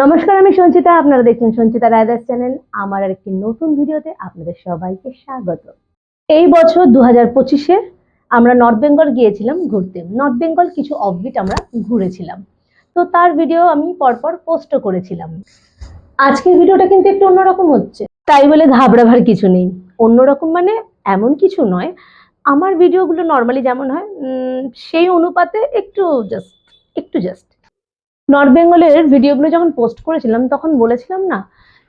নমস্কার, আমি সঞ্চিতা। আপনারা দেখছেন সঞ্চিতা রায়দাস চ্যানেল। আমার আর একটি নতুন ভিডিওতে আপনাদের সবাইকে স্বাগত। এই বছর দু হাজার পঁচিশে আমরা নর্থ বেঙ্গল গিয়েছিলাম ঘুরতে। নর্থ বেঙ্গল কিছু অফবিট আমরা ঘুরেছিলাম। তো তার ভিডিও আমি পরপর পোস্টও করেছিলাম। আজকের ভিডিওটা কিন্তু একটু অন্যরকম হচ্ছে। তাই বলে ঘাবড়াভার কিছু নেই। অন্যরকম মানে এমন কিছু নয়। আমার ভিডিওগুলো নর্মালি যেমন হয় সেই অনুপাতে একটু জাস্ট একটু জাস্ট নর্থ বেঙ্গলের ভিডিওগুলো যখন পোস্ট করেছিলাম, তখন বলেছিলাম না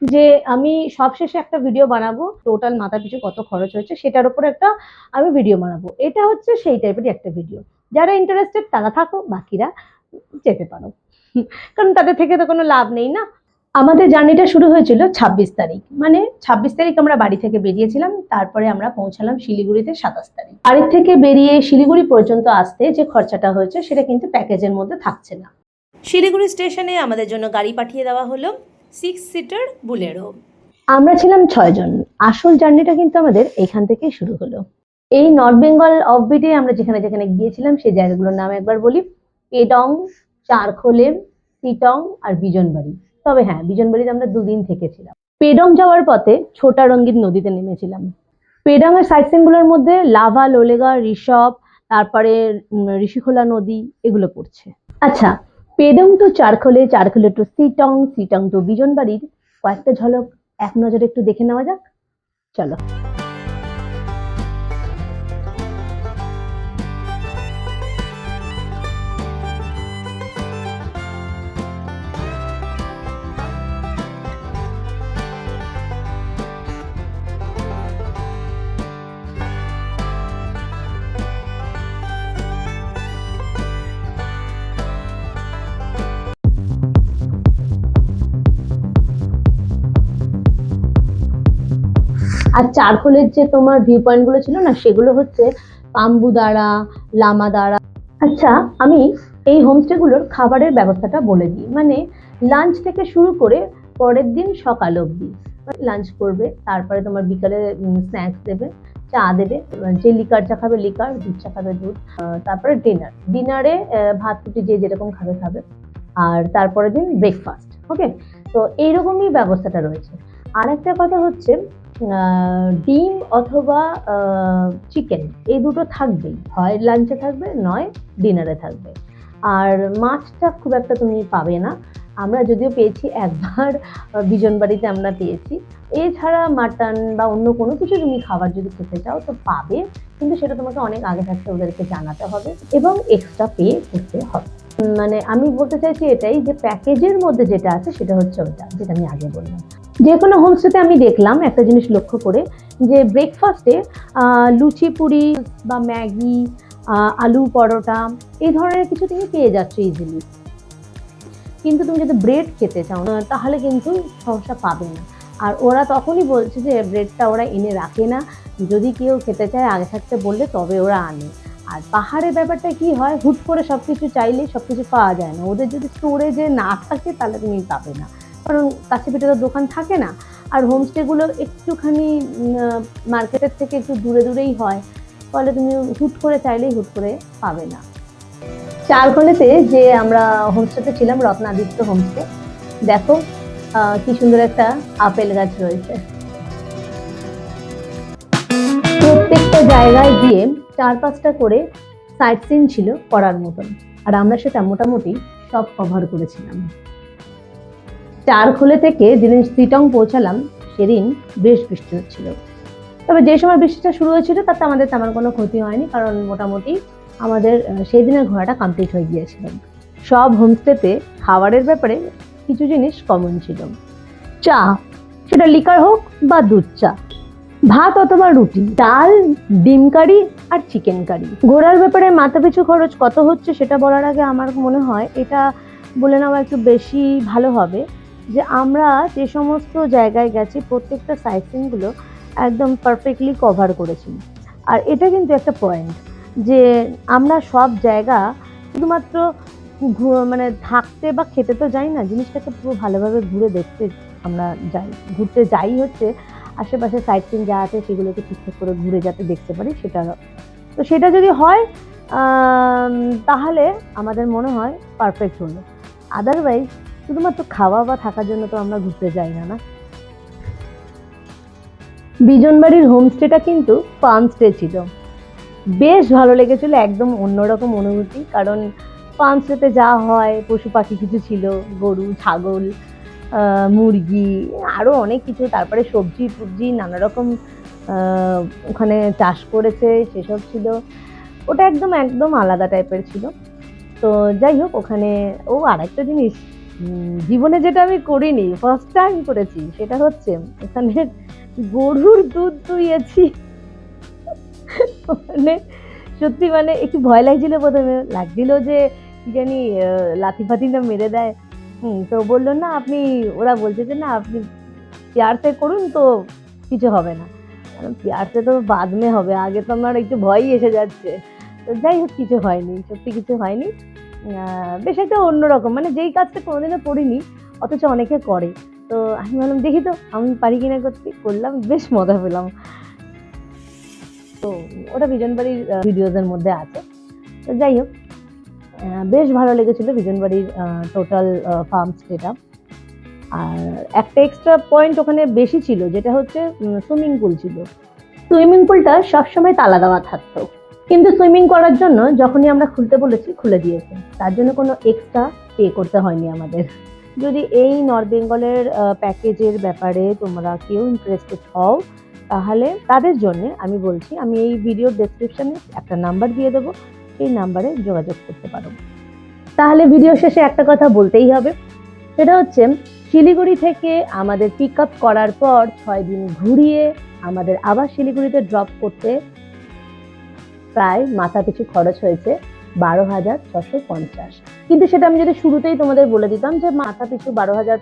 যে, আমি সবশেষে একটা ভিডিও বানাবো টোটাল মাথা পিছু কত খরচ হয়েছে, সেটার উপর একটা আমি ভিডিও বানাবো। এটা হচ্ছে সেই টাইপেরই একটা ভিডিও যারা ইন্টারেস্টেড তারা থাকো, বাকিরা যেতে পারো। কারণ তাদের থেকে তো কোনো লাভ নেই না। আমাদের জার্নিটা শুরু হয়েছিল ছাব্বিশ তারিখ। মানে ছাব্বিশ তারিখ আমরা বাড়ি থেকে বেরিয়েছিলাম, তারপরে আমরা পৌঁছালাম শিলিগুড়িতে সাতাশ তারিখ। বাড়ির থেকে বেরিয়ে শিলিগুড়ি পর্যন্ত আসতে যে খরচাটা হয়েছে, সেটা কিন্তু প্যাকেজের মধ্যে থাকছে না। শিলিগুড়ি স্টেশনে আমাদের জন্য গাড়ি পাঠিয়ে দেওয়া হলো সিক্স সিটার বুলেরো আমরা ছিলাম ছয়জন আসল জার্নিটা কিন্তু আমাদের এখান থেকে শুরু হলো। এই নর্থ বেঙ্গল অফবিটে আমরা যেখানে যেখানে গিয়েছিলাম, সেই জায়গাগুলোর নাম একবার বলি। পেডং চারখোলে সিটং আর বিজনবাড়ি তবে হ্যাঁ বিজনবাড়িতে আমরা দুদিন থেকেছিলাম। পেডং যাওয়ার পথে ছোটা রঙ্গিত নদীতে নেমেছিলাম। পেডং এর সাইট সিনগুলোর মধ্যে লাভা লোলেগা ঋষভ তারপরে ঋষিখোলা নদী, এগুলো পড়ছে। আচ্ছা Pedong to Charkhole Charkhole to Sittong Sittong to বিজনবাড়ির। কয়েকটা ঝলক, এক নজরে একটু দেখে নেওয়া যাক। চলো। চারকোলের যে তোমার ভিউ পয়েন্টগুলো ছিল না, সেগুলো হচ্ছে পাম্বুদারা, লামাদারা। আচ্ছা আমি এই হোমস্টে গুলোর খাবারের ব্যবস্থাটা বলে দিই। মানে লাঞ্চ থেকে শুরু করে পরের দিন সকাল অবধি। লাঞ্চ করবে, তারপরে তোমার বিকালে স্ন্যাক্স দেবে, চা দেবে যে লিকার চা খাবে লিকার দুধ চা খাবে দুধ তারপরে ডিনার ডিনারে ভাত রুটি যে যেরকম খাবে খাবে। আর তারপরের দিন ব্রেকফাস্ট ওকে তো এইরকমই ব্যবস্থাটা রয়েছে। আর একটা কথা হচ্ছে ডিম অথবা চিকেন এই দুটো থাকবেই। হয় লাঞ্চে থাকবে, নয় ডিনারে থাকবে। আর মাছটা খুব একটা তুমি পাবে না। আমরা যদিও পেয়েছি একবার বিজন বাড়িতে আমরা পেয়েছি। এছাড়া মাটন বা অন্য কোনো কিছু তুমি খাবার যদি খেতে চাও, তো পাবে। কিন্তু সেটা তোমাকে অনেক আগে থাকতে ওদেরকে জানাতে হবে এবং এক্সট্রা পে করতে হবে। মানে আমি বলতে চাইছি এটাই যে প্যাকেজের মধ্যে যেটা আছে, সেটা হচ্ছে ওটা, যেটা আমি আগে বললাম। যে কোনো হোমস্টেতে আমি দেখলাম একটা জিনিস লক্ষ্য করে যে ব্রেকফাস্টে লুচি পুরি বা ম্যাগি আলু পরোটা এই ধরনের কিছু তুমি পেয়ে যাচ্ছ ইজিলি কিন্তু তুমি যদি ব্রেড খেতে চাও আহ, তাহলে কিন্তু সমস্যা পাবে না। আর ওরা তখনই বলছে যে ব্রেডটা ওরা এনে রাখে না। যদি কেউ খেতে চায় আগে থাকতে বললে তবে ওরা আনে। আর পাহাড়ের ব্যাপারটা কি হয়? হুট করে সব কিছু চাইলে সব কিছু পাওয়া যায় না। ওদের যদি স্টোরেজে না থাকে তাহলে তুমি পাবে না। কারণ কাছে পিঠে তো দোকান থাকে না। আর হোমস্টেগুলো একটুখানি মার্কেটের থেকে একটু দূরে দূরেই হয়। ফলে তুমি হুট করে চাইলেই হুট করে পাবে না। চারকোলেতে যে আমরা হোমস্টেতে ছিলাম, রত্নাদিত্য হোমস্টে দেখো কি সুন্দর একটা আপেল গাছ রয়েছে। প্রত্যেকটা জায়গায় গিয়ে চার পাঁচটা করে সাইট সিন ছিল করার মতন। আর আমরা সেটা মোটামুটি সব কভার করেছিলাম। চারখোলে থেকে যেদিন সিটং পৌঁছালাম, সেদিন বেশ বৃষ্টি হচ্ছিল। তবে যে সময় বৃষ্টিটা শুরু হয়েছিল, তাতে আমাদের তেমন কোনো ক্ষতি হয়নি, কারণ মোটামুটি আমাদের সেই দিনের ঘোরাটা কমপ্লিট হয়ে গিয়েছিল। সব হোমস্টেতে খাবারের ব্যাপারে কিছু জিনিস কমন ছিল। চা, সেটা লিকার হোক বা দুধ চা, ভাত অথবা রুটি, ডাল, ডিম কারি আর চিকেন কারি ঘোরার ব্যাপারে মাথা পিছু খরচ কত হচ্ছে সেটা বলার আগে আমার মনে হয় এটা বলে নেওয়া একটু বেশি ভালো হবে। যে আমরা যে সমস্ত জায়গায় গেছি, প্রত্যেকটা সাইট সিনগুলো একদম পারফেক্টলি কভার করেছি। আর এটা কিন্তু একটা পয়েন্ট যে আমরা সব জায়গা শুধুমাত্র মানে থাকতে বা খেতে তো যাই না, জিনিসটাকে পুরো ভালোভাবে ঘুরে দেখতে আমরা যাই। ঘুরতে যাই হচ্ছে আশেপাশে সাইট সিন যা আছে সেগুলোকে ঠিকঠাক করে ঘুরে যাতে দেখতে পারি সেটা। তো সেটা যদি হয় তাহলে আমাদের মনে হয় পারফেক্ট হলো। আদারওয়াইজ শুধুমাত্র খাওয়া বা থাকার জন্য তো আমরা ঘুরতে যাই না না? বিজনবাড়ির হোমস্টেটা কিন্তু ফার্ম স্টে ছিল। বেশ ভালো লেগেছিল একদম অন্যরকম অনুভূতি কারণ ফার্ম স্টেতে যা হয় পশু পাখি কিছু ছিল গরু ছাগল মুরগি আরও অনেক কিছু তারপরে সবজি টবজি নানা রকম ওখানে চাষ করেছে সেসব ছিল। ওটা একদম একদম আলাদা টাইপের ছিল। তো যাই হোক ওখানে ও আরেকটা জিনিস উম, জীবনে যেটা আমি করিনি ফার্স্ট টাইম করেছি, সেটা হচ্ছে এখানে গরুর দুধ তুইয়েছি মানে সত্যি মানে একটু ভয় লাগছিল প্রথমে। লাগছিল যে জানি লাথি ফাতি না মেরে দেয়। হুম, তো বলল, না, আপনি ওরা বলছে যে, না, আপনি পেয়ারতে করুন তো কিছু হবে না। পেয়ারতে তো বাদমে হবে, আগে তো আমার একটু ভয়ই এসে যাচ্ছে। তো যাই হোক, কিছু হয়নি, সত্যি কিছু হয়নি। বেশ একটা অন্যরকম। মানে যেই কাজটা কোনোদিনও করিনি, অথচ অনেকে করে। তো আমি ভাবলাম, দেখি তো, আমি পারি কিনা করতে। করলাম, বেশ মজা পেলাম। তো ওটা বিজনবাড়ির ভিডিওসের মধ্যে আছে। তো যাই হোক বেশ ভালো লেগেছিল বিজনবাড়ির টোটাল ফার্ম স্টেটা আর একটা এক্সট্রা পয়েন্ট ওখানে বেশি ছিল, যেটা হচ্ছে সুইমিং পুল ছিল। সুইমিং পুলটা সবসময় তালা দেওয়া থাকতো। কিন্তু সুইমিং করার জন্য যখনই আমরা খুলতে বলেছি, খুলে দিয়েছে। তার জন্য কোনো এক্সট্রা পে করতে হয়নি আমাদের। যদি এই নর্থ বেঙ্গলের প্যাকেজের ব্যাপারে তোমরা কেউ ইন্টারেস্টেড হও, তাহলে তাদের জন্য আমি বলছি, আমি এই ভিডিওর ডেসক্রিপশনে একটা নাম্বার দিয়ে দেবো সেই নাম্বারে যোগাযোগ করতে পারো। তাহলে ভিডিও শেষে একটা কথা বলতেই হবে। সেটা হচ্ছে, শিলিগুড়ি থেকে আমাদের পিক আপ করার পর ছয় দিন ঘুরিয়ে আমাদের আবার শিলিগুড়িতে ড্রপ করতে প্রায় মাথা পিছু খরচ হয়েছে বারো হাজার ছশো পঞ্চাশ। কিন্তু সেটা আমি যদি শুরুতেই তোমাদের বলে দিতাম যে মাথা পিছু বারো হাজার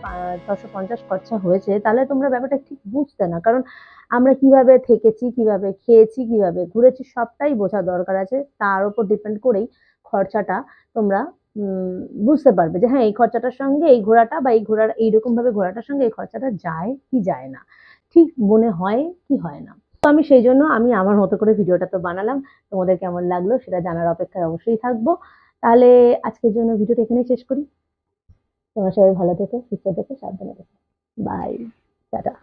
ছশো পঞ্চাশ খরচা হয়েছে, তাহলে তোমরা ব্যাপারটা ঠিক বুঝতে না। কারণ আমরা কীভাবে থেকেছি, কীভাবে খেয়েছি, কীভাবে ঘুরেছি, সবটাই বোঝা দরকার আছে। তার উপর ডিপেন্ড করেই খরচাটা তোমরা বুঝতে পারবে যে হ্যাঁ এই খরচাটার সঙ্গে এই ঘোড়াটা বা এই ঘোড়ার এইরকম ভাবে ঘোড়াটার সঙ্গে এই খরচাটা যায় কি যায় না। ঠিক মনে হয় কি হয় না। তো আমি সেই জন্য আমি আমার মতো করে ভিডিওটা তো বানালাম। তোমাদের কেমন লাগল সেটা জানার অপেক্ষায় অবশ্যই থাকব। তাহলে আজকের জন্য ভিডিওটা এখানেই শেষ করি। তোমার সবাই ভালো থেকো, সুস্থ থেকো, সাবধানে থেকো। Bye tata.